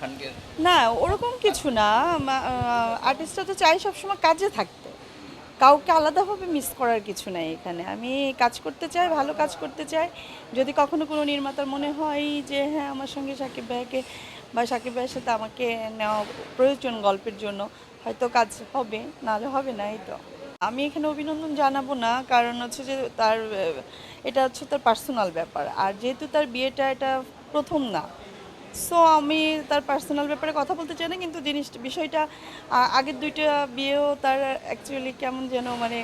খানকে? না, ওরকম কিছু না। আর্টিস্টরা তো চাই সবসময় কাজে থাকতে। কাউকে আলাদাভাবে মিস করার কিছু নাই এখানে। আমি কাজ করতে চাই, ভালো কাজ করতে চাই। যদি কখনো কোনো নির্মাতার মনে হয় যে হ্যাঁ আমার সঙ্গে সাকিব ভাইকে বা সাকিব ভাইয়ের সাথে আমাকে নেওয়া প্রয়োজন গল্পের জন্য, হয়তো কাজ হবে, নাহলে হবে না, এই তো। আমি এখানে অভিনন্দন জানাব না, কারণ হচ্ছে যে তার এটা হচ্ছে তার পার্সোনাল ব্যাপার। আর যেহেতু তার বিয়েটা এটা প্রথম না সো আমি তার পার্সোনাল ব্যাপারে কথা বলতে চাই না, কিন্তু জিনিস, বিষয়টা আগের দুইটা বিয়েও তার অ্যাকচুয়ালি কেমন যেন মানে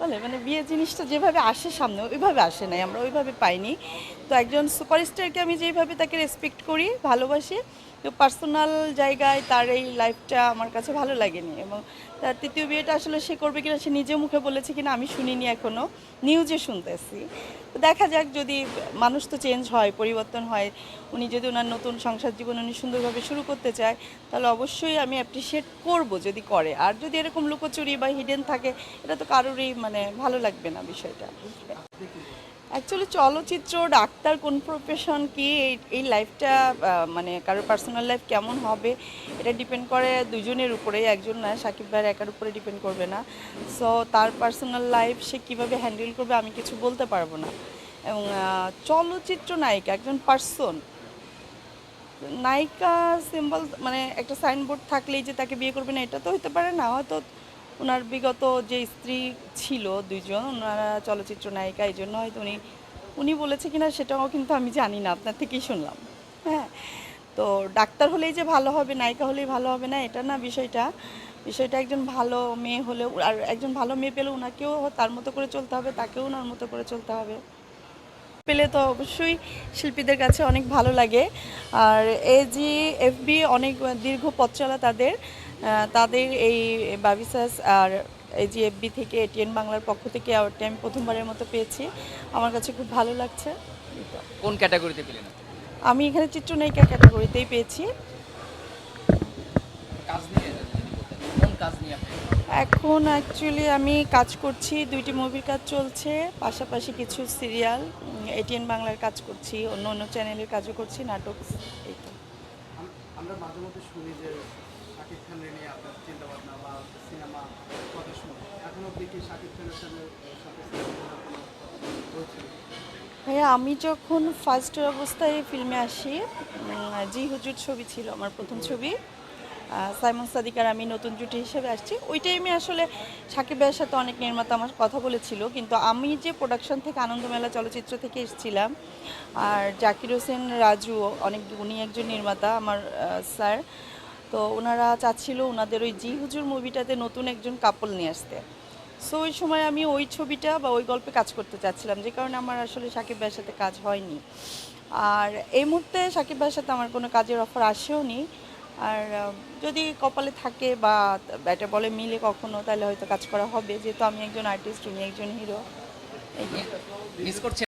বলে মানে বিয়ে জিনিসটা যেভাবে আসে সামনে, ওইভাবে আসে নাই, আমরা ওইভাবে পাইনি। তো একজন সুপারস্টারকে আমি যেভাবে তাকে রেসপেক্ট করি, ভালোবাসি, তো পার্সোনাল জায়গায় তার এই লাইফটা আমার কাছে ভালো লাগেনি এবং তার তৃতীয় বিয়েটা আসলে সে করবে কিনা সে নিজে মুখে বলেছে কিনা আমি শুনিনি এখনও নিউজে শুনতেছি। দেখা যাক যদি মানুষ তো চেঞ্জ হয়, পরিবর্তন হয়, উনি যদি ওনার নতুন সংসার জীবন উনি সুন্দরভাবে শুরু করতে চায়, তাহলে অবশ্যই আমি অ্যাপ্রিসিয়েট করব যদি করে। আর যদি এরকম লুকোচুরি বা হিডেন থাকে, এটা তো কারোরই মানে ভালো লাগবে না বিষয়টা। অ্যাকচুয়ালি চলচ্চিত্র, ডাক্তার, কোন প্রফেশন কি? এই লাইফটা মানে কারোর পার্সোনাল লাইফ কেমন হবে? এটা ডিপেন্ড করে দুজনের উপরে একজন না, সাকিব ভাইয়ের একার উপরে ডিপেন্ড করবে না। সো তার পার্সোনাল লাইফ সে কীভাবে হ্যান্ডেল করবে, আমি কিছু বলতে পারব না। এবং চলচ্চিত্র নায়িকা, একজন পার্সন নায়িকা সিম্বল মানে একটা সাইনবোর্ড থাকলেই যে তাকে বিয়ে করবে না, এটা তো হতে পারে না। হয়তো ওনার বিগত যে স্ত্রী ছিল দুইজন, ওনারা চলচ্চিত্র নায়িকা, এই জন্য হয়তো উনি উনি বলেছে কিনা সেটাও কিন্তু আমি জানি না, আপনার থেকেই শুনলাম। হ্যাঁ তো ডাক্তার হলেই যে ভালো হবে, নায়িকা হলেই ভালো হবে না, এটা না বিষয়টা। বিষয়টা একজন ভালো মেয়ে হলেও, আর একজন ভালো মেয়ে পেলে ওনাকেও তার মতো করে চলতে হবে, তাকেও ওনার মতো করে চলতে হবে। পেলে তো অবশ্যই শিল্পীদের কাছে অনেক ভালো লাগে। আর এজি, এফবি অনেক দীর্ঘ পথ চলা তাদের তাদের এই বাবিসাস আর এজি এফবি থেকে এটিএন বাংলার পক্ষ থেকে অ্যাওয়ার্ডটি আমি প্রথমবারের মতো পেয়েছি। আমার কাছে খুব ভালো লাগছে। কোন ক্যাটাগরিতে পেলেন? আমি এখানে চিত্রনায়িকা ক্যাটাগরিতেই পেয়েছি। কাজ নিয়ে কোন কাজ নিয়ে এখন অ্যাকচুয়ালি আমি কাজ করছি দুইটি মুভির কাজ চলছে পাশাপাশি কিছু সিরিয়াল এটিএন বাংলার কাজ করছি অন্য অন্য চ্যানেলের কাজও করছি নাটক এই তো। আমরা মাঝে মধ্যে শুনি যে শাকিব খানের নিয়ে আপনার চিন্তা ভাবনা বা ভাইয়া, আমি যখন ফার্স্ট অবস্থায় ফিল্মে আসি জি হুজুর ছবি ছিল আমার প্রথম ছবি সাইমন সাদিক আর আমি নতুন জুটি হিসেবে আসছি, ওই টাইমে আসলে সাকিব ভাইয়ের সাথে অনেক নির্মাতা আমার কথা বলেছিল, কিন্তু আমি যে প্রোডাকশন থেকে আনন্দমেলা চলচ্চিত্র থেকে এসেছিলাম, আর জাকির হোসেন রাজু, অনেক উনি একজন নির্মাতা আমার স্যার, তো ওনারা চাচ্ছিল ওনাদের ওই জি হুজুর মুভিটাতে নতুন একজন কাপল নিয়ে আসতে। সো ওই সময় আমি ওই ছবিটা বা ওই গল্পে কাজ করতে চাচ্ছিলাম, যে কারণে আমার আসলে সাকিব ভাইয়ের সাথে কাজ হয়নি। আর এই মুহূর্তে সাকিব ভাইয়ের সাথে আমার কোনো কাজের অফার আসেও নি। আর যদি কপালে থাকে বা ব্যাটে বলে মিলে কখনো, তাহলে হয়তো কাজ করা হবে। যেহেতু আমি একজন আর্টিস্ট উনি একজন হিরো মিস করছেন